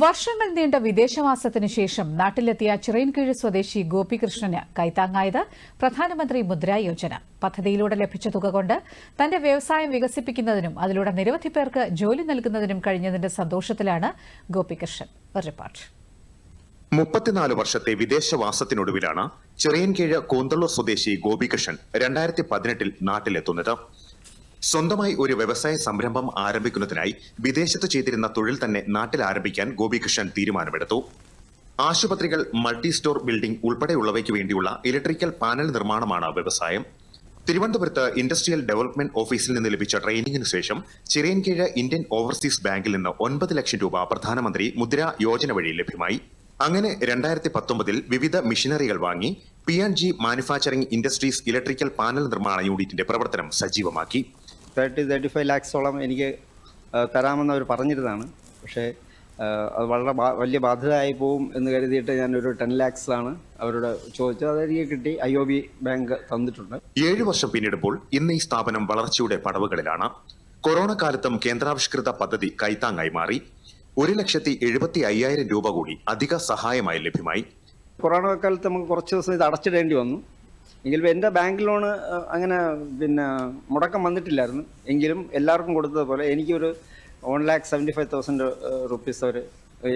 വർഷങ്ങൾ നീണ്ട വിദേശവാസത്തിനു ശേഷം നാട്ടിലെത്തിയ ചിറയൻകീഴ് സ്വദേശി ഗോപികൃഷ്ണന് കൈത്താങ്ങായത് പ്രധാനമന്ത്രി മുദ്രാ യോജന. പദ്ധതിയിലൂടെ ലഭിച്ച തുക കൊണ്ട് തന്റെ വ്യവസായം വികസിപ്പിക്കുന്നതിനും അതിലൂടെ നിരവധി പേർക്ക് ജോലി നൽകുന്നതിനും കഴിഞ്ഞതിന്റെ സന്തോഷത്തിലാണ് ഗോപികൃഷ്ണൻ. റിപ്പോർട്ട്. മുപ്പത്തിനാല് വർഷത്തെ വിദേശവാസത്തിനൊടുവിലാണ് ചിറയൻകീഴ് കൂന്തള്ളൂർ സ്വദേശി ഗോപികൃഷ്ണൻ രണ്ടായിരത്തി പതിനെട്ടിൽ നാട്ടിലെത്തുന്നത്. സ്വന്തമായി ഒരു വ്യവസായ സംരംഭം ആരംഭിക്കുന്നതിനായി വിദേശത്ത് ചെയ്തിരുന്ന തൊഴിൽ തന്നെ നാട്ടിൽ ആരംഭിക്കാൻ ഗോപികൃഷ്ണൻ തീരുമാനമെടുത്തു. ആശുപത്രികൾ മൾട്ടി സ്റ്റോർ ബിൽഡിംഗ് ഉൾപ്പെടെയുള്ളവയ്ക്ക് വേണ്ടിയുള്ള ഇലക്ട്രിക്കൽ പാനൽ നിർമ്മാണമാണ് വ്യവസായം. തിരുവനന്തപുരത്ത് ഇൻഡസ്ട്രിയൽ ഡെവലപ്മെന്റ് ഓഫീസിൽ നിന്ന് ലഭിച്ച ട്രെയിനിങ്ങിന് ശേഷം ചിറയൻകീഴ് ഇന്ത്യൻ ഓവർസീസ് ബാങ്കിൽ നിന്ന് ഒൻപത് ലക്ഷം രൂപ പ്രധാനമന്ത്രി മുദ്ര യോജന വഴി ലഭ്യമായി. അങ്ങനെ രണ്ടായിരത്തി പത്തൊമ്പതിൽ വിവിധ മിഷനറികൾ വാങ്ങി P and G manufacturing industries electrical panel നിർമ്മാണ യൂണിറ്റിന്റെ പ്രവർത്തനം സജീവമാക്കി. തേർട്ടി തേർട്ടി ഫൈവ് ലാക്സോളം എനിക്ക് തരാമെന്ന് അവർ പറഞ്ഞിരുന്നതാണ്. പക്ഷേ അത് വളരെ വലിയ ബാധ്യതയായി പോവും എന്ന് കരുതിയിട്ട് ഞാനൊരു ടെൻ ലാക്സ് ആണ് അവരോട് ചോദിച്ചത്. അതെനിക്ക് കിട്ടി. ഐ ഒ ബി ബാങ്ക് തന്നിട്ടുണ്ട്. ഏഴു വർഷം പിന്നിടുമ്പോൾ ഇന്ന് ഈ സ്ഥാപനം വളർച്ചയുടെ പടവുകളിലാണ്. കൊറോണ കാലത്തും കേന്ദ്രാവിഷ്കൃത പദ്ധതി കൈത്താങ്ങായി മാറി. ഒരു ലക്ഷത്തി എഴുപത്തി അയ്യായിരം രൂപ കൂടി അധിക സഹായമായി ലഭ്യമായി. കൊറോണ കാലത്ത് നമുക്ക് കുറച്ച് ദിവസം ഇത് അടച്ചിടേണ്ടി വന്നു. എങ്കിലും എന്റെ ബാങ്ക് ലോണ് അങ്ങനെ പിന്നെ മുടക്കം വന്നിട്ടില്ലായിരുന്നു. എങ്കിലും എല്ലാവർക്കും കൊടുത്തതുപോലെ എനിക്കൊരു one lakh seventy five thousand rupees അവർ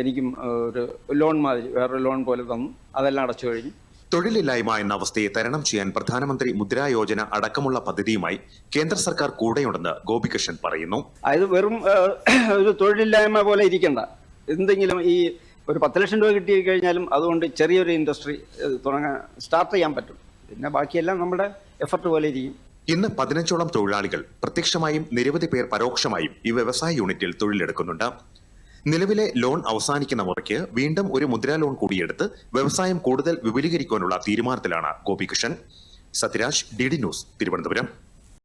എനിക്കും ഒരു ലോൺ മാതിരി വേറൊരു ലോൺ പോലെ തന്നു. അതെല്ലാം അടച്ചു കഴിഞ്ഞു. തൊഴിലില്ലായ്മ എന്ന അവസ്ഥയെ തരണം ചെയ്യാൻ പ്രധാനമന്ത്രി മുദ്രാ യോജന അടക്കമുള്ള പദ്ധതിയുമായി കേന്ദ്ര സർക്കാർ കൂടെയുണ്ടെന്ന് ഗോപികൃഷ്ണൻ പറയുന്നു. അത് വെറും ഒരു തൊഴിലില്ലായ്മ പോലെ ഇരിക്കണ്ട. എന്തെങ്കിലും ഈ ഒരു പത്ത് ലക്ഷം രൂപ കിട്ടി കഴിഞ്ഞാലും അതുകൊണ്ട് ചെറിയൊരു ഇൻഡസ്ട്രി തുടങ്ങാൻ സ്റ്റാർട്ട് ചെയ്യാൻ പറ്റും. പിന്നെ ബാക്കിയെല്ലാം നമ്മുടെ എഫർട്ട് പോലെ ഇരിക്കും. ഇന്ന് പതിനഞ്ചോളം തൊഴിലാളികൾ പ്രത്യക്ഷമായും നിരവധി പേർ പരോക്ഷമായും ഈ വ്യവസായ യൂണിറ്റിൽ തൊഴിലെടുക്കുന്നുണ്ട്. നിലവിലെ ലോൺ അവസാനിക്കുന്ന മുറയ്ക്ക് വീണ്ടും ഒരു മുദ്രാ ലോൺ കൂടിയെടുത്ത് വ്യവസായം കൂടുതൽ വിപുലീകരിക്കാനുള്ള തീരുമാനത്തിലാണ് Gopikrishnan. Sathyaraj D D news Thiruvananthapuram.